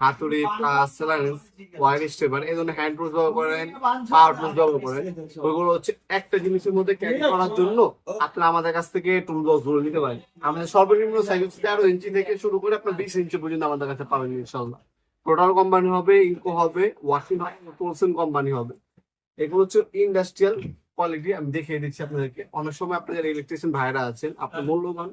হাতুড়ি হ্যান্ড ব্যবহার করেন ব্যবহার করেন। হচ্ছে একটা জিনিসের মধ্যে করার জন্য আমাদের কাছ থেকে টুল বক্সগুলো নিতে পারেন। আমাদের সর্বনিম্ন তেরো ইঞ্চি থেকে শুরু করে আপনার বিশ ইঞ্চি পর্যন্ত আমাদের কাছে পাবেন ইনশাল্লাহ টোটাল কোম্পানি হবে, ইনকো হবে ওয়াশিং টোলসন কোম্পানি হবে। এগুলো হচ্ছে ইন্ডাস্ট্রিয়াল কোয়ালিটি, আমি দেখিয়ে দিচ্ছি আপনাদেরকে। অনেক সময় আপনাদের ইলেকট্রিশিয়ান ভাইরা আছেন আপনার মূল্যবান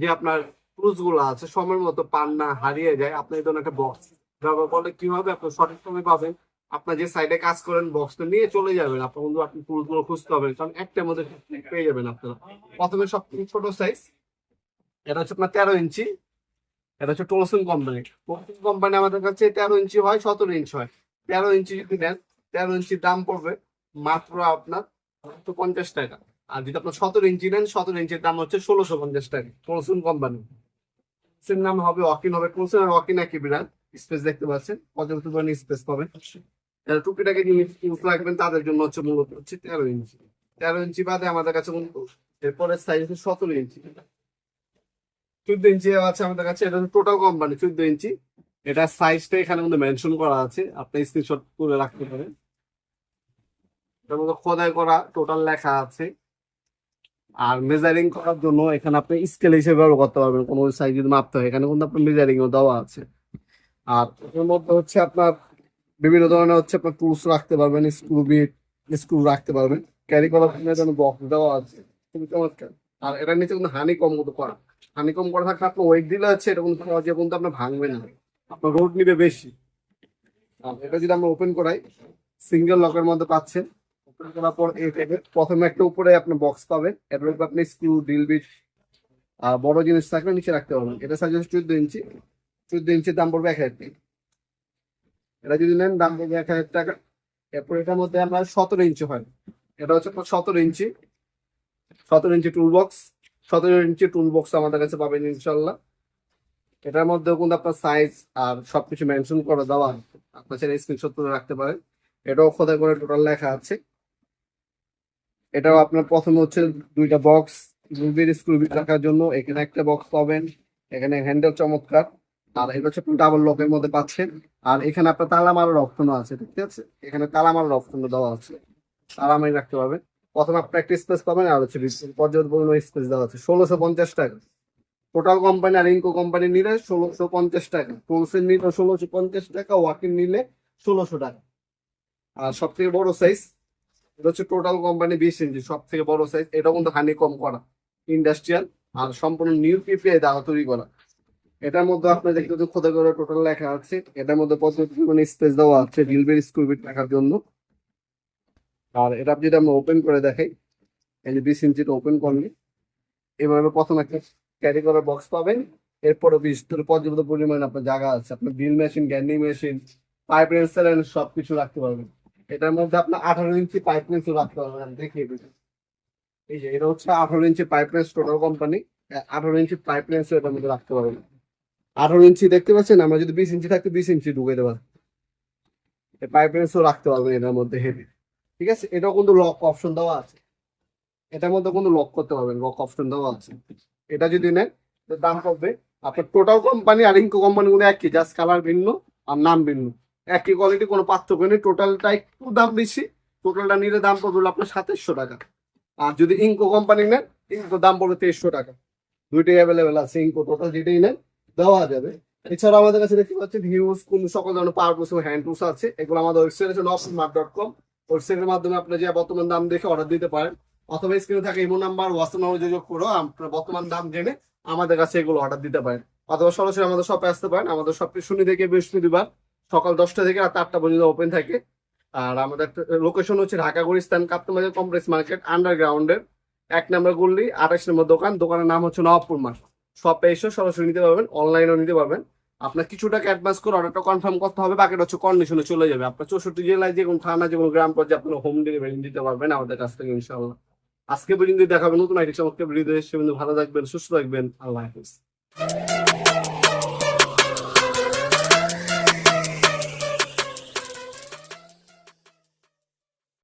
যে আপনার টুলসগুলো আছে, সময়ের মতো পান না, হারিয়ে যায় আপনি এই একটা বক্স ব্যবহার করলে কি হবে? আপনার সঠিক সময় পাবেন। আপনার যে সাইডে কাজ করেন বক্সটা নিয়ে চলে যাবেন। আপনার বন্ধু, আপনি টুলসগুলো খুঁজতে হবে কারণ একটার মধ্যে পেয়ে যাবেন আপনারা। প্রথমে সব ছোট সাইজ এটা হচ্ছে আপনার তেরো ইঞ্চি এটা হচ্ছে টোলসন কোম্পানি। টোলসন কোম্পানি আমাদের কাছে তেরো ইঞ্চি হয়, সতেরো ইঞ্চি হয়। তেরো ইঞ্চি যদি নেন, তেরো ইঞ্চির দাম পড়বে মাত্র আপনার তো পঞ্চাশ টাকা। আর যদি আপনার সতেরো ইঞ্চি নেন, সতেরো ইঞ্চির দাম হচ্ছে ষোলোশো পঞ্চাশ টাকা, টোলসন কোম্পানি। সেম নাম হবে ওয়াকিন, হবে টোলসন আর ওয়াকিন একই বিরাট স্পেস দেখতে পাচ্ছেন পর্যাপ্ত পরিমাণে স্পেস পাবেন। যারা টুকিটাকে জিনিস ইউজ রাখবেন, তাদের জন্য হচ্ছে মূলত হচ্ছে তেরো ইঞ্চি। তেরো ইঞ্চি বাদে আমাদের কাছে এরপরে সাইজ হচ্ছে সতেরো ইঞ্চি। চোদ্দ ইঞ্চি আছে আমাদের কাছে, এটা টোটাল কোম্পানি চোদ্দ ইঞ্চি। এটা সাইজটা এখানে মধ্যে মেনশন করা আছে, আপনি স্ক্রিনশট করে রাখতে পারেন। এটার মধ্যে খোদাই করা টোটাল লেখা আছে। আর মেজারিং করার জন্য এখানে আপনি স্কেল হিসেবে ব্যবহার করতে পারবেন, কোনো সাইজ যদি মাপতে হয় এখানে কিন্তু আপনার মেজারিং ও দেওয়া আছে। আর এর মধ্যে হচ্ছে আপনার বিভিন্ন ধরনের হচ্ছে আপনার টুলস রাখতে পারবেন স্ক্রু বিট স্ক্রু রাখতে পারবেন। ক্যারি করার জন্য বক্স দেওয়া আছে। খুবই চমৎকার। আর এটার নিচে কিন্তু হানি কম মতো করা হানি কম করা থাকলে আপনার ওয়েট দিলে হচ্ছে এটা কিন্তু সহজে কিন্তু আপনার ভাঙবে না। আপনার রোড নিবে বেশি। এটা যদি আমরা ওপেন করাই সিঙ্গেল লকের মধ্যে পাচ্ছেন। ওপেন করার পর প্রথমে একটা উপরে আপনার বক্স পাবেন। এটার উপর আপনি স্ক্রু ড্রিল বিট বড় জিনিস থাকলে নিচে রাখতে পারবেন। এটা সাইজ হচ্ছে চোদ্দ ইঞ্চি। চোদ্দ ইঞ্চির দাম পড়বে এক হাজার এটা যদি নেন, দাম পড়বে এক হাজার টাকা। এরপর এটার মধ্যে আপনার সতেরো ইঞ্চি হয়। এটা হচ্ছে সতেরো ইঞ্চি। সতেরো ইঞ্চি টুল বক্স সতেরো ইঞ্চি টুল বক্স আমাদের কাছে পাবেন ইনশাল্লাহ। এটার মধ্যেও কিন্তু আপনার সাইজ আর সবকিছু মেনশন করে দেওয়া। আপনার চাইলে স্ক্রিনশট করে রাখতে পারেন। এটাও খোদাই করে টোটাল লেখা আছে। এটাও আপনার প্রথমে হচ্ছে দুইটা বক্স মুভির স্ক্রু রাখার জন্য। এখানে একটা বক্স পাবেন, এখানে হ্যান্ডেল চমৎকার। আর এটা হচ্ছে ডাবল লকের মধ্যে পাচ্ছেন। আর এখানে আপনার তালা মারার অপশনও আছে ঠিক আছে এখানে তালা মারার অপশনও দেওয়া আছে। তালা মারি রাখতে পারবেন। প্রথমে আপনার একটা স্পেস পাবেন, আর হচ্ছে পর্যাপ্ত স্পেস দেওয়া আছে। ষোলোশো পঞ্চাশ টাকা। টোটাল কোম্পানি আর ইনকো কোম্পানি নিলে ষোলোশো পঞ্চাশ টাকা। টুলসের নিলে ষোলোশো পঞ্চাশ টাকা ওয়াকিং নিলে ষোলোশো টাকা। আর সব থেকে বড় সাইজ এটা হচ্ছে টোটাল কোম্পানি বিশ ইঞ্চি সব থেকে বড় সাইজ এটা কিন্তু হানি কম করা। ইন্ডাস্ট্রিয়াল আর সম্পূর্ণ নিউ পিপিআই দ্বারা তৈরি করা। এটার মধ্যে আপনি দেখতে খোদা করে টোটাল লেখা আছে। এটার মধ্যে পর্যাপ্ত পরিমাণে স্পেস দেওয়া আছে রিলবের স্ক্রুবিট রাখার জন্য। আর এটা যদি আমরা ওপেন করে দেখাই, এই যে বিশ ইঞ্চিটা ওপেন করলে, এভাবে প্রথম একটা ক্যারি করার বক্স পাবেন। এরপরে ভিতরে পর্যাপ্ত পরিমাণে আপনার জায়গা আছে। আপনার drill machine grinding machine pipe wrench সব কিছু রাখতে পারবেন। এটার মধ্যে আপনার আঠারো ইঞ্চি পাইপ রেন্সও রাখতে পারবেন। দিচ্ছি। এই যে, এটা হচ্ছে আঠারো ইঞ্চি পাইপ রেন্স টোটাল কোম্পানি আঠারো ইঞ্চি পাইপ রেন্সও এটার মধ্যে রাখতে পারবেন। আঠারো ইঞ্চি দেখতে পাচ্ছেন? আমরা যদি বিশ ইঞ্চি থাকতে বিশ ইঞ্চি ঢুকে দেবো পাইপ রেন্সও রাখতে পারবেন এটার মধ্যে হেভি ঠিক আছে? এটাও কিন্তু লক অপশন দেওয়া আছে। এটার মধ্যে কিন্তু লক করতে পারবেন লক অপশন দেওয়া আছে। এটা যদি নেন দাম পড়বে আপনার টোটাল কোম্পানি আর ইনকো কোম্পানি গুলো একই জাস্ট কালার ভিন্ন আর নাম ভিন্ন। একই কোয়ালিটি কোনো পার্থক্য নেই টোটালটা একটু দাম বেশি। টোটালটা নিলে দাম পড়বে আপনার সাতাশশো টাকা। আর যদি ইনকো কোম্পানি নেন ইনকো দাম পড়বে তেইশশো টাকা। দুইটাই অ্যাভেলেবেল আছে ইনকো টোটাল যেটাই নেন, দেওয়া যাবে। এছাড়া আমাদের কাছে দেখতে পাচ্ছেন হিউজ কোন সকল ধরনের পাওয়ার হ্যান্ড টুলস আছে। এগুলো আমাদের ওয়েবসাইট আছে নফমার্ট ডট কম ওয়েবসাইটের মাধ্যমে আপনি যে বর্তমান দাম দেখে অর্ডার দিতে পারেন। অথবা স্ক্রিনে থাকে ইমো নাম্বার হোয়াটসঅ্যাপ নাম্বার যোগাযোগ করো আপনার বর্তমান দাম জেনে আমাদের কাছে এগুলো অর্ডার দিতে পারেন। অথবা সরাসরি আমাদের শপে আসতে পারেন। আমাদের শপটি শনি থেকে বৃহস্পতিবার সকাল দশটা থেকে রাত আটটা পর্যন্ত ওপেন থাকে। আর আমাদের লোকেশন হচ্ছে ঢাকা গুলিস্তান কাপ্তমাজার কমপ্লেক্স মার্কেট আন্ডারগ্রাউন্ডের এক নম্বর গল্লি আঠাশ নম্বর দোকান। দোকানের নাম হচ্ছে নবাবপুর মাস শপে এসে সরাসরি নিতে পারবেন অনলাইনেও নিতে পারবেন। আপনার কিছু টাকা অ্যাডভান্স করে অর্ডারটা কনফার্ম করতে হবে, বাকিটা হচ্ছে কন্ডিশনে চলে যাবে। আপনার চৌষট্টি জেলায় যে কোনো থানা, যে কোনো গ্রাম পর্যায়ে আপনার হোম ডেলিভারি দিতে পারবেন আমাদের কাছ থেকে ইনশাল্লাহ আজকে পর্যন্ত দেখাবেন নতুন আইটি চমৎকার ভিডিও ভালো থাকবেন, সুস্থ থাকবেন। আল্লাহ হাফিজ।